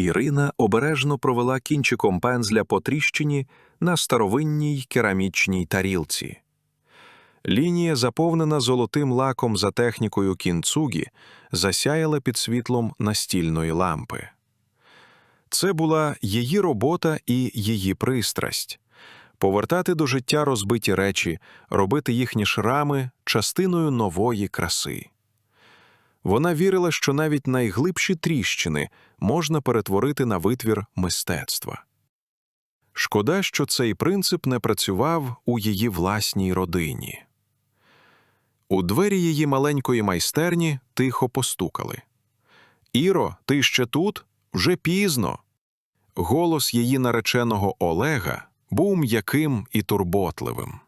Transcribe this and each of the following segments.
Ірина обережно провела кінчиком пензля по тріщині на старовинній керамічній тарілці. Лінія, заповнена золотим лаком за технікою кінцугі, засяяла під світлом настільної лампи. Це була її робота і її пристрасть повертати до життя розбиті речі, робити їхні шрами частиною нової краси. Вона вірила, що навіть найглибші тріщини можна перетворити на витвір мистецтва. Шкода, що цей принцип не працював у її власній родині. У двері її маленької майстерні тихо постукали. Іро, ти ще тут? Вже пізно. Голос її нареченого Олега був м'яким і турботливим.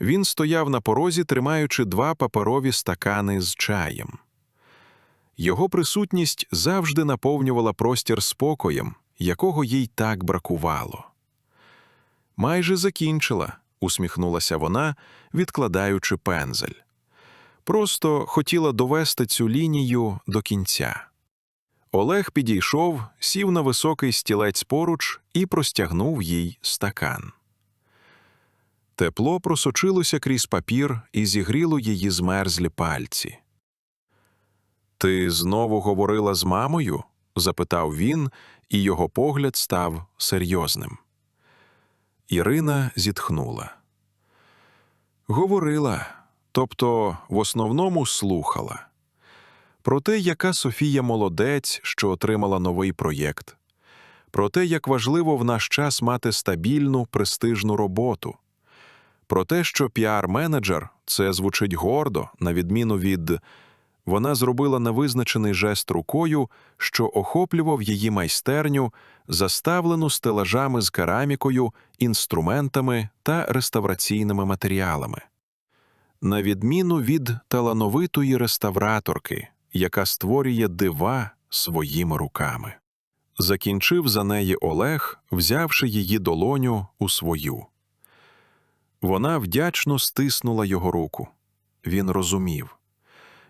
Він стояв на порозі, тримаючи два паперові стакани з чаєм. Його присутність завжди наповнювала простір спокоєм, якого їй так бракувало. Майже закінчила, усміхнулася вона, відкладаючи пензель. Просто хотіла довести цю лінію до кінця. Олег підійшов, сів на високий стілець поруч і простягнув їй стакан. Тепло просочилося крізь папір і зігріло її змерзлі пальці. Ти знову говорила з мамою? запитав він, і його погляд став серйозним. Ірина зітхнула. Говорила, тобто в основному слухала. Про те, яка Софія молодець, що отримала новий проєкт, про те, як важливо в наш час мати стабільну, престижну роботу, про те, що піар-менеджер це звучить гордо, на відміну від вона зробила невизначений жест рукою, що охоплював її майстерню, заставлену стелажами з керамікою, інструментами та реставраційними матеріалами. На відміну від талановитої реставраторки, яка створює дива своїми руками. Закінчив за неї Олег, взявши її долоню у свою. Вона вдячно стиснула його руку. Він розумів.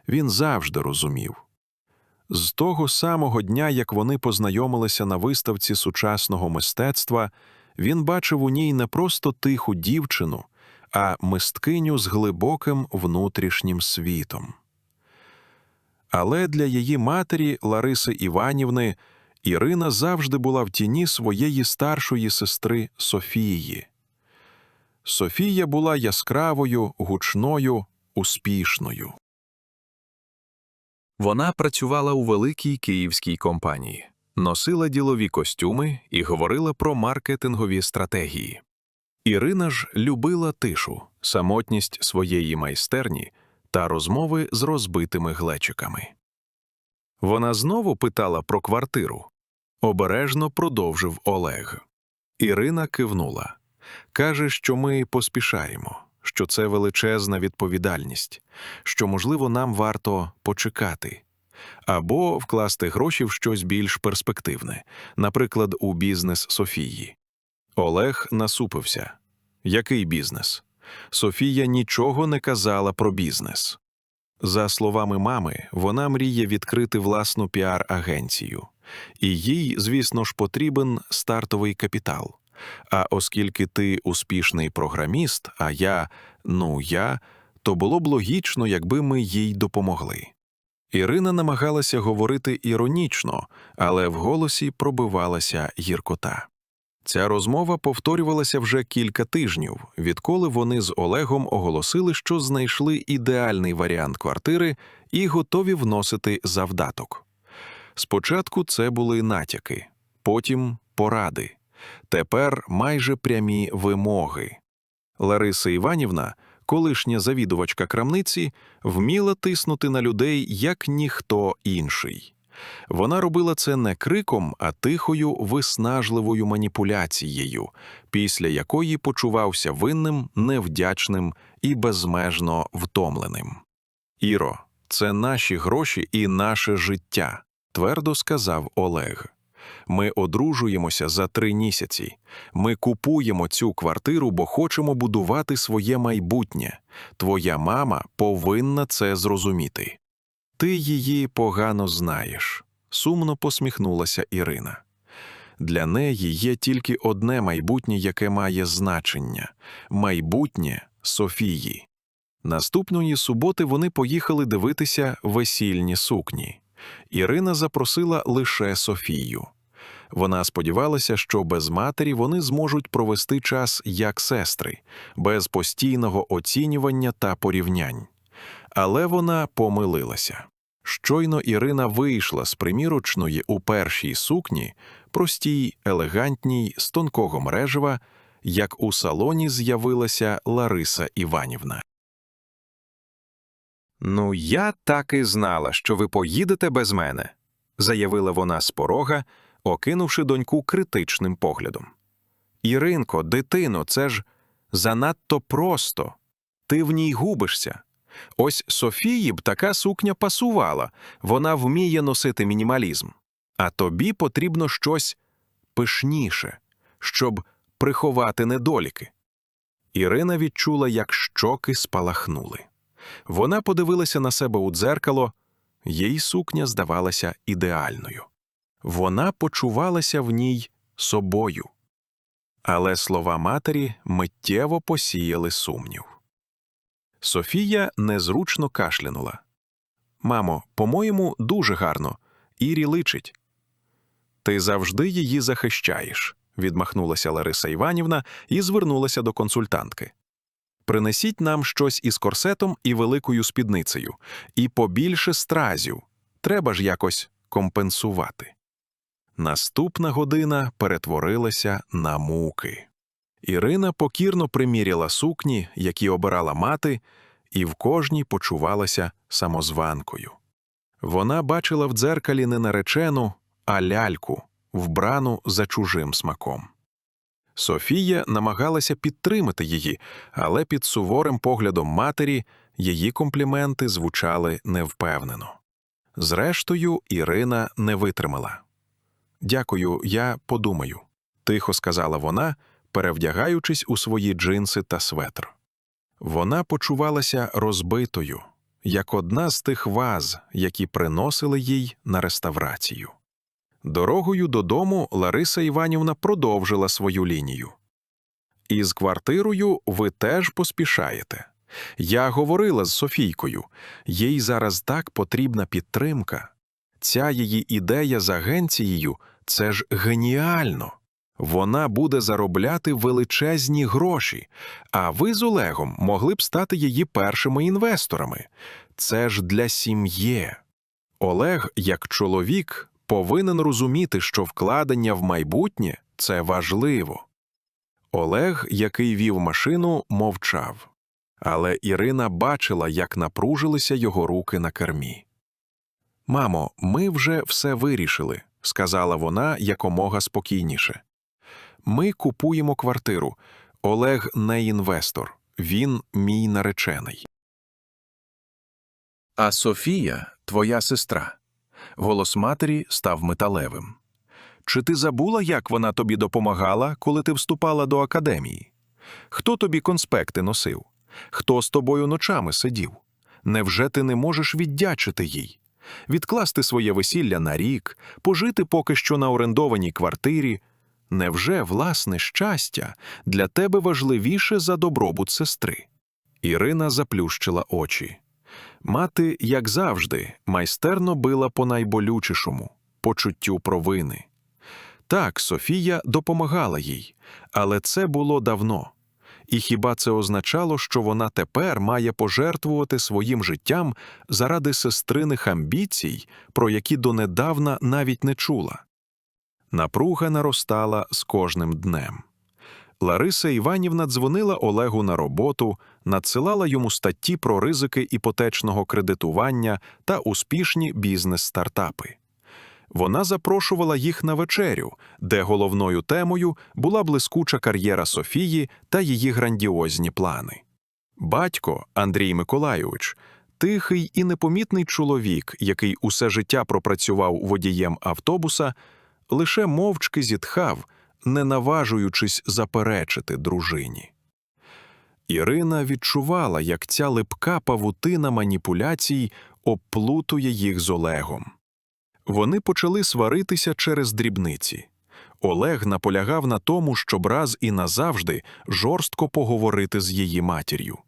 Він завжди розумів. З того самого дня, як вони познайомилися на виставці сучасного мистецтва, він бачив у ній не просто тиху дівчину, а мисткиню з глибоким внутрішнім світом. Але для її матері Лариси Іванівни Ірина завжди була в тіні своєї старшої сестри Софії. Софія була яскравою, гучною, успішною. Вона працювала у великій київській компанії, носила ділові костюми і говорила про маркетингові стратегії. Ірина ж любила тишу, самотність своєї майстерні та розмови з розбитими глечиками. Вона знову питала про квартиру. Обережно продовжив Олег. Ірина кивнула. Каже, що ми поспішаємо, що це величезна відповідальність, що, можливо, нам варто почекати або вкласти гроші в щось більш перспективне, наприклад, у бізнес Софії. Олег насупився. Який бізнес? Софія нічого не казала про бізнес. За словами мами, вона мріє відкрити власну піар-агенцію, і їй, звісно ж, потрібен стартовий капітал. А оскільки ти успішний програміст, а я, ну я, то було б логічно, якби ми їй допомогли. Ірина намагалася говорити іронічно, але в голосі пробивалася гіркота. Ця розмова повторювалася вже кілька тижнів, відколи вони з Олегом оголосили, що знайшли ідеальний варіант квартири і готові вносити завдаток. Спочатку це були натяки, потім поради, тепер майже прямі вимоги. Лариса Іванівна, колишня завідувачка крамниці, вміла тиснути на людей як ніхто інший. Вона робила це не криком, а тихою, виснажливою маніпуляцією, після якої почувався винним, невдячним і безмежно втомленим. Іро, це наші гроші і наше життя, твердо сказав Олег. Ми одружуємося за три місяці. Ми купуємо цю квартиру, бо хочемо будувати своє майбутнє. Твоя мама повинна це зрозуміти. Ти її погано знаєш. сумно посміхнулася Ірина. Для неї є тільки одне майбутнє, яке має значення майбутнє Софії. Наступної суботи вони поїхали дивитися весільні сукні. Ірина запросила лише Софію. Вона сподівалася, що без матері вони зможуть провести час як сестри, без постійного оцінювання та порівнянь. Але вона помилилася. Щойно Ірина вийшла з примірочної у першій сукні, простій, елегантній, з тонкого мережева, як у салоні з'явилася Лариса Іванівна. Ну, я так і знала, що ви поїдете без мене, заявила вона з порога, окинувши доньку критичним поглядом. Іринко, дитино, це ж занадто просто. Ти в ній губишся. Ось Софії б така сукня пасувала, вона вміє носити мінімалізм. А тобі потрібно щось пишніше, щоб приховати недоліки. Ірина відчула, як щоки спалахнули. Вона подивилася на себе у дзеркало, їй сукня здавалася ідеальною. Вона почувалася в ній собою. Але слова матері миттєво посіяли сумнів. Софія незручно кашлянула. Мамо, по-моєму, дуже гарно. Ірі личить. Ти завжди її захищаєш, відмахнулася Лариса Іванівна і звернулася до консультантки. Принесіть нам щось із корсетом і великою спідницею, і побільше стразів. Треба ж якось компенсувати. Наступна година перетворилася на муки. Ірина покірно приміряла сукні, які обирала мати, і в кожній почувалася самозванкою. Вона бачила в дзеркалі не наречену, а ляльку, вбрану за чужим смаком. Софія намагалася підтримати її, але під суворим поглядом матері її компліменти звучали невпевнено. Зрештою, Ірина не витримала. Дякую, я подумаю, тихо сказала вона, перевдягаючись у свої джинси та светр. Вона почувалася розбитою, як одна з тих ваз, які приносили їй на реставрацію. Дорогою додому Лариса Іванівна продовжила свою лінію. Із квартирою ви теж поспішаєте. Я говорила з Софійкою, їй зараз так потрібна підтримка. Ця її ідея з агенцією це ж геніально. Вона буде заробляти величезні гроші, а ви з Олегом могли б стати її першими інвесторами. Це ж для сім'ї. Олег, як чоловік, повинен розуміти, що вкладення в майбутнє це важливо. Олег, який вів машину, мовчав, але Ірина бачила, як напружилися його руки на кермі. Мамо, ми вже все вирішили, сказала вона якомога спокійніше. Ми купуємо квартиру. Олег не інвестор, він мій наречений. А Софія твоя сестра. Голос матері став металевим. Чи ти забула, як вона тобі допомагала, коли ти вступала до академії? Хто тобі конспекти носив? Хто з тобою ночами сидів? Невже ти не можеш віддячити їй? Відкласти своє весілля на рік, пожити поки що на орендованій квартирі? Невже власне щастя для тебе важливіше за добробут сестри? Ірина заплющила очі. Мати, як завжди, майстерно била по найболючішому почуттю провини. Так, Софія допомагала їй, але це було давно. І хіба це означало, що вона тепер має пожертвувати своїм життям заради сестриних амбіцій, про які донедавна навіть не чула? Напруга наростала з кожним днем. Лариса Іванівна дзвонила Олегу на роботу, надсилала йому статті про ризики іпотечного кредитування та успішні бізнес-стартапи. Вона запрошувала їх на вечерю, де головною темою була блискуча кар'єра Софії та її грандіозні плани. Батько Андрій Миколайович, тихий і непомітний чоловік, який усе життя пропрацював водієм автобуса, лише мовчки зітхав, не наважуючись заперечити дружині. Ірина відчувала, як ця липка павутина маніпуляцій обплутує їх з Олегом. Вони почали сваритися через дрібниці. Олег наполягав на тому, щоб раз і назавжди жорстко поговорити з її матір'ю.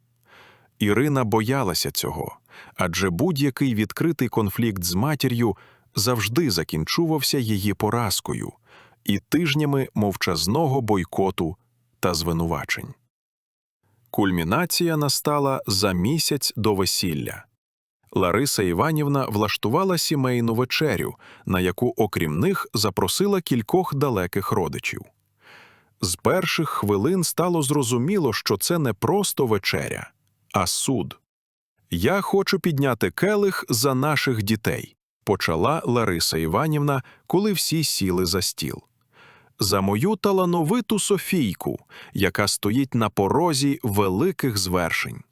Ірина боялася цього, адже будь-який відкритий конфлікт з матір'ю завжди закінчувався її поразкою і тижнями мовчазного бойкоту та звинувачень. Кульмінація настала за місяць до весілля. Лариса Іванівна влаштувала сімейну вечерю, на яку, окрім них, запросила кількох далеких родичів. З перших хвилин стало зрозуміло, що це не просто вечеря, а суд. Я хочу підняти келих за наших дітей, почала Лариса Іванівна, коли всі сіли за стіл. За мою талановиту Софійку, яка стоїть на порозі великих звершень,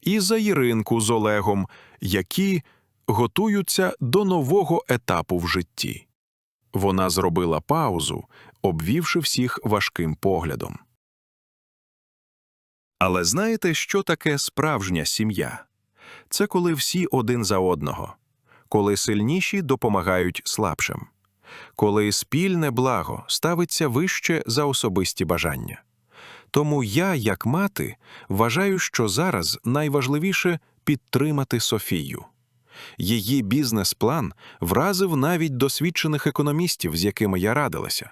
і за Іринку з Олегом, які готуються до нового етапу в житті. Вона зробила паузу, обвівши всіх важким поглядом. Але знаєте, що таке справжня сім'я? Це коли всі один за одного, коли сильніші допомагають слабшим, коли спільне благо ставиться вище за особисті бажання. Тому я, як мати, вважаю, що зараз найважливіше підтримати Софію. Її бізнес-план вразив навіть досвідчених економістів, з якими я радилася.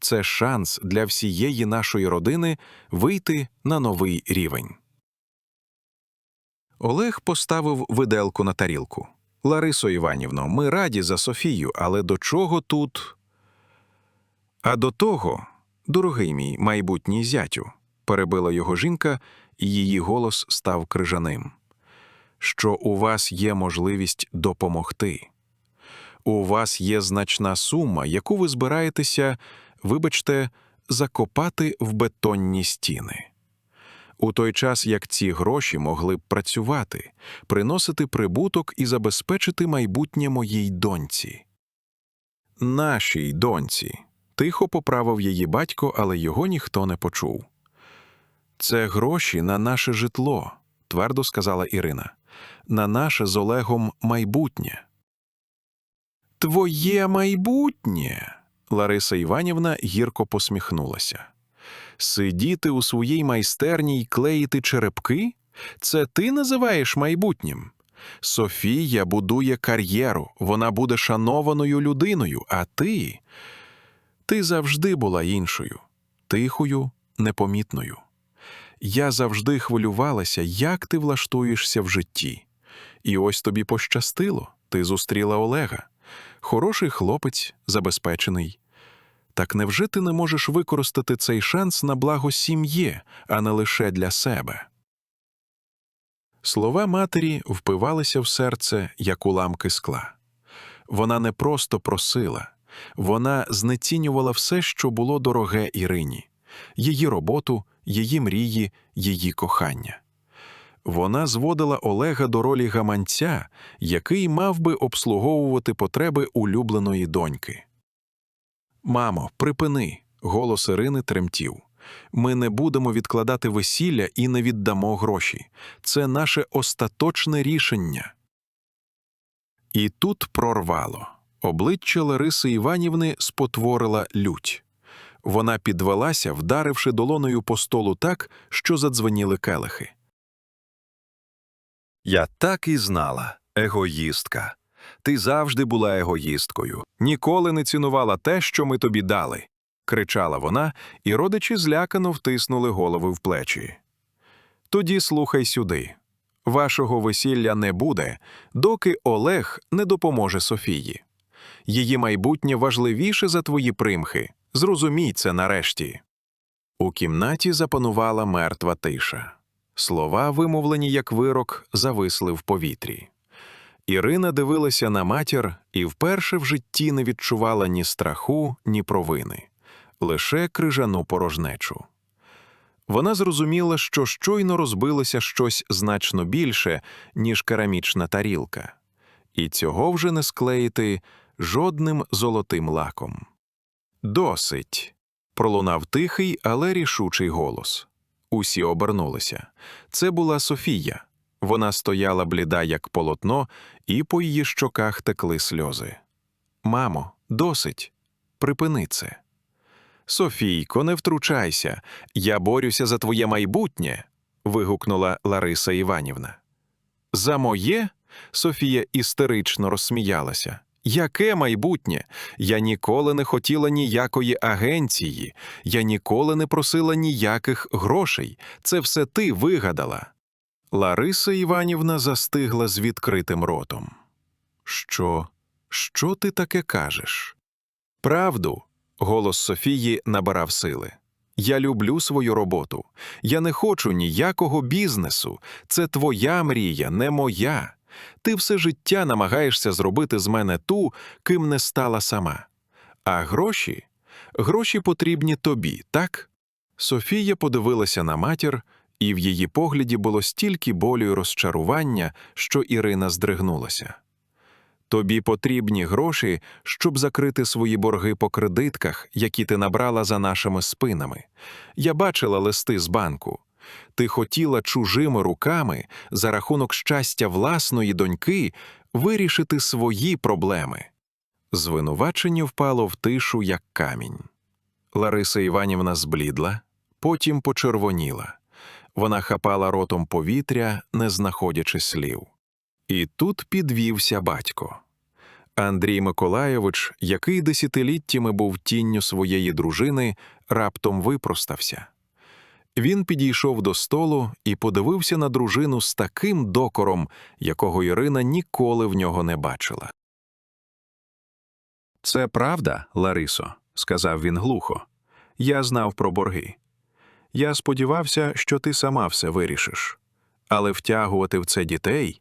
Це шанс для всієї нашої родини вийти на новий рівень. Олег поставив виделку на тарілку. Ларисо Іванівно, ми раді за Софію, але до чого тут? А до того, дорогий мій майбутній зятю, перебила його жінка, і її голос став крижаним. Що у вас є можливість допомогти. У вас є значна сума, яку ви збираєтеся, вибачте, закопати в бетонні стіни. У той час як ці гроші могли б працювати, приносити прибуток і забезпечити майбутнє моїй доньці. Нашій доньці. Тихо поправив її батько, але його ніхто не почув. Це гроші на наше житло, твердо сказала Ірина, на наше з Олегом майбутнє. Твоє майбутнє. Лариса Іванівна гірко посміхнулася. Сидіти у своїй майстерні й клеїти черепки? Це ти називаєш майбутнім? Софія будує кар'єру, вона буде шанованою людиною, а ти. Ти завжди була іншою, тихою, непомітною. Я завжди хвилювалася, як ти влаштуєшся в житті. І ось тобі пощастило, ти зустріла Олега. Хороший хлопець, забезпечений. Так невже ти не можеш використати цей шанс на благо сім'ї, а не лише для себе? Слова матері впивалися в серце, як уламки скла. Вона не просто просила, вона знецінювала все, що було дороге Ірині, її роботу, її мрії, її кохання. Вона зводила Олега до ролі гаманця, який мав би обслуговувати потреби улюбленої доньки. Мамо, припини. Голос Ірини тремтів. Ми не будемо відкладати весілля і не віддамо гроші. Це наше остаточне рішення. І тут прорвало. Обличчя Лариси Іванівни спотворила лють. Вона підвелася, вдаривши долоною по столу так, що задзвеніли келихи. Я так і знала, егоїстка. Ти завжди була егоїсткою, ніколи не цінувала те, що ми тобі дали. кричала вона, і родичі злякано втиснули голови в плечі. Тоді слухай сюди. Вашого весілля не буде, доки Олег не допоможе Софії. Її майбутнє важливіше за твої примхи. Зрозумій це нарешті. У кімнаті запанувала мертва тиша. Слова, вимовлені як вирок, зависли в повітрі. Ірина дивилася на матір і вперше в житті не відчувала ні страху, ні провини, лише крижану порожнечу. Вона зрозуміла, що щойно розбилося щось значно більше, ніж керамічна тарілка, і цього вже не склеїти жодним золотим лаком. Досить. пролунав тихий, але рішучий голос. Усі обернулися. Це була Софія. Вона стояла бліда, як полотно, і по її щоках текли сльози. Мамо, досить. Припини це. Софійко, не втручайся. Я борюся за твоє майбутнє. вигукнула Лариса Іванівна. За моє? Софія істерично розсміялася. Яке майбутнє? Я ніколи не хотіла ніякої агенції, я ніколи не просила ніяких грошей. Це все ти вигадала. Лариса Іванівна застигла з відкритим ротом. Що? Що ти таке кажеш? Правду. Голос Софії набирав сили. Я люблю свою роботу. Я не хочу ніякого бізнесу. Це твоя мрія, не моя. Ти все життя намагаєшся зробити з мене ту, ким не стала сама. А гроші? Гроші потрібні тобі, так? Софія подивилася на матір, і в її погляді було стільки болю й розчарування, що Ірина здригнулася. Тобі потрібні гроші, щоб закрити свої борги по кредитках, які ти набрала за нашими спинами. Я бачила листи з банку. Ти хотіла чужими руками за рахунок щастя власної доньки вирішити свої проблеми. Звинувачення впало в тишу, як камінь. Лариса Іванівна зблідла, потім почервоніла. Вона хапала ротом повітря, не знаходячи слів. І тут підвівся батько. Андрій Миколайович, який десятиліттями був тінню своєї дружини, раптом випростався. Він підійшов до столу і подивився на дружину з таким докором, якого Ірина ніколи в нього не бачила. Це правда, Ларисо, сказав він глухо. Я знав про борги. Я сподівався, що ти сама все вирішиш. Але втягувати в це дітей,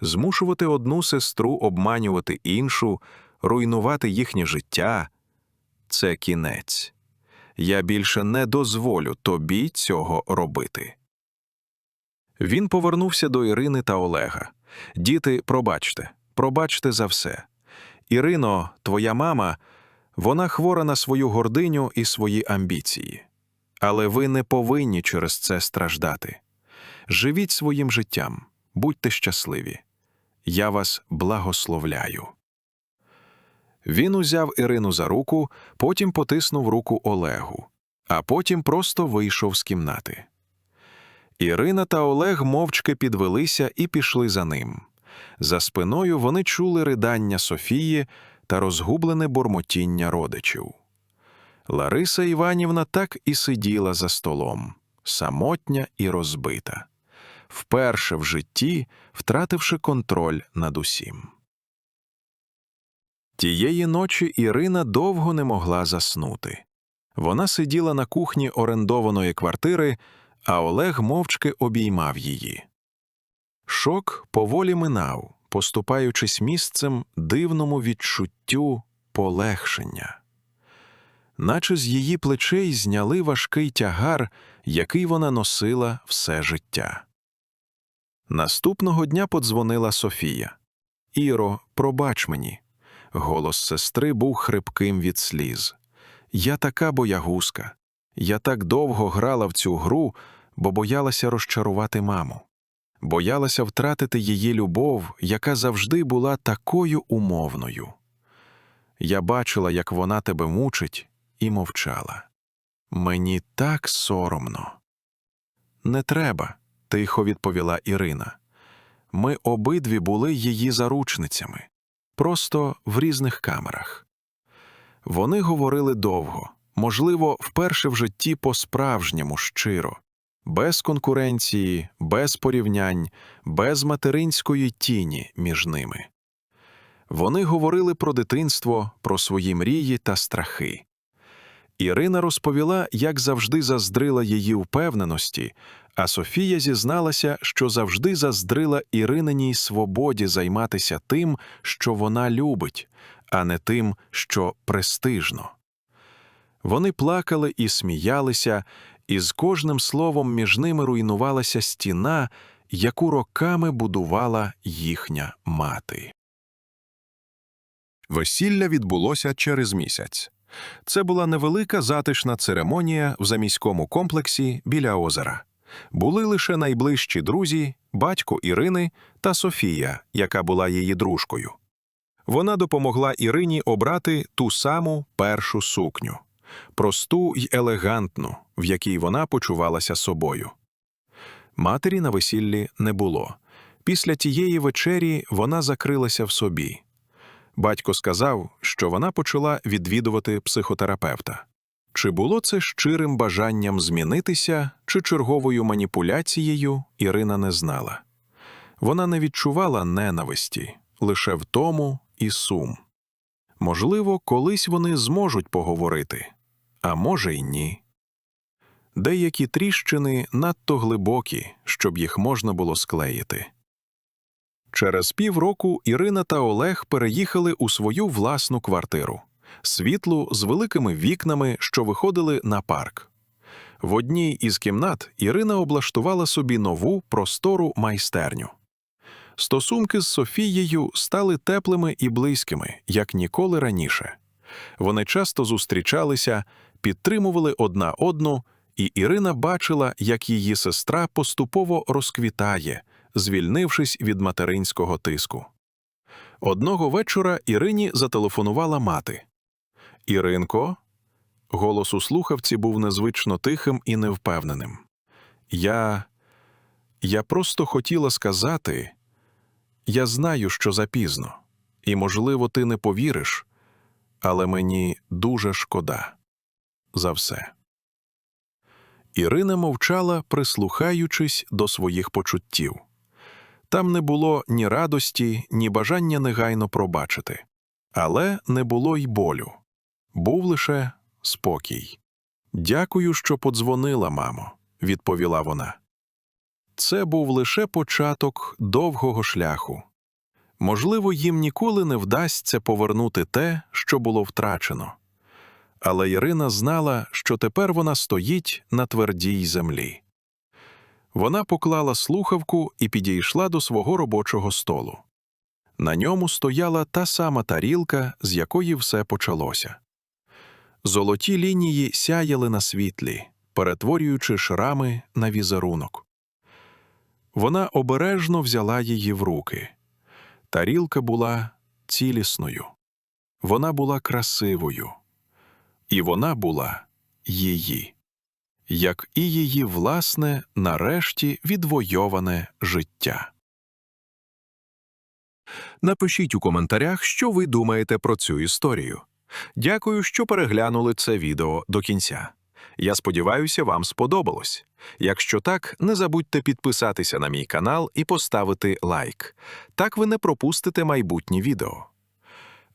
змушувати одну сестру обманювати іншу, руйнувати їхнє життя це кінець. Я більше не дозволю тобі цього робити. Він повернувся до Ірини та Олега. Діти, пробачте, пробачте за все. Ірино, твоя мама, вона хвора на свою гординю і свої амбіції. Але ви не повинні через це страждати. Живіть своїм життям, будьте щасливі. Я вас благословляю. Він узяв Ірину за руку, потім потиснув руку Олегу, а потім просто вийшов з кімнати. Ірина та Олег мовчки підвелися і пішли за ним. За спиною вони чули ридання Софії та розгублене бурмотіння родичів. Лариса Іванівна так і сиділа за столом, самотня і розбита, вперше в житті втративши контроль над усім. Тієї ночі Ірина довго не могла заснути. Вона сиділа на кухні орендованої квартири, а Олег мовчки обіймав її. Шок поволі минав, поступаючись місцем дивному відчуттю полегшення. Наче з її плечей зняли важкий тягар, який вона носила все життя. Наступного дня подзвонила Софія. Іро, пробач мені. Голос сестри був хрипким від сліз. Я така боягузка. Я так довго грала в цю гру, бо боялася розчарувати маму. Боялася втратити її любов, яка завжди була такою умовною. Я бачила, як вона тебе мучить, і мовчала. Мені так соромно. Не треба, тихо відповіла Ірина. Ми обидві були її заручницями, просто в різних камерах. Вони говорили довго, можливо, вперше в житті по-справжньому щиро, без конкуренції, без порівнянь, без материнської тіні між ними. Вони говорили про дитинство, про свої мрії та страхи. Ірина розповіла, як завжди заздрила її впевненості, а Софія зізналася, що завжди заздрила Ірининій свободі займатися тим, що вона любить, а не тим, що престижно. Вони плакали і сміялися, і з кожним словом між ними руйнувалася стіна, яку роками будувала їхня мати. Весілля відбулося через місяць. Це була невелика затишна церемонія в заміському комплексі біля озера. Були лише найближчі друзі, батько Ірини та Софія, яка була її дружкою. Вона допомогла Ірині обрати ту саму першу сукню, просту й елегантну, в якій вона почувалася собою. Матері на весіллі не було. Після тієї вечері вона закрилася в собі. Батько сказав, що вона почала відвідувати психотерапевта. Чи було це щирим бажанням змінитися, чи черговою маніпуляцією, Ірина не знала. Вона не відчувала ненависті, лише втому і сум. Можливо, колись вони зможуть поговорити, а може й ні. Деякі тріщини надто глибокі, щоб їх можна було склеїти. Через півроку Ірина та Олег переїхали у свою власну квартиру світлу з великими вікнами, що виходили на парк. В одній із кімнат Ірина облаштувала собі нову простору майстерню. Стосунки з Софією стали теплими і близькими, як ніколи раніше. Вони часто зустрічалися, підтримували одна одну, і Ірина бачила, як її сестра поступово розквітає, звільнившись від материнського тиску. Одного вечора Ірині зателефонувала мати. Іринко, голос у слухавці був незвично тихим і невпевненим. Я. Я просто хотіла сказати. Я знаю, що запізно, і, можливо, ти не повіриш, але мені дуже шкода за все. Ірина мовчала, прислухаючись до своїх почуттів. Там не було ні радості, ні бажання негайно пробачити, але не було й болю. Був лише спокій. Дякую, що подзвонила, мамо, відповіла вона. Це був лише початок довгого шляху. Можливо, їм ніколи не вдасться повернути те, що було втрачено. Але Ірина знала, що тепер вона стоїть на твердій землі. Вона поклала слухавку і підійшла до свого робочого столу. На ньому стояла та сама тарілка, з якої все почалося. Золоті лінії сяяли на світлі, перетворюючи шрами на візерунок. Вона обережно взяла її в руки. Тарілка була цілісною, вона була красивою, і вона була її, як і її власне, нарешті відвойоване життя. Напишіть у коментарях, що ви думаєте про цю історію. Дякую, що переглянули це відео до кінця. Я сподіваюся, вам сподобалось. Якщо так, не забудьте підписатися на мій канал і поставити лайк. Так ви не пропустите майбутні відео.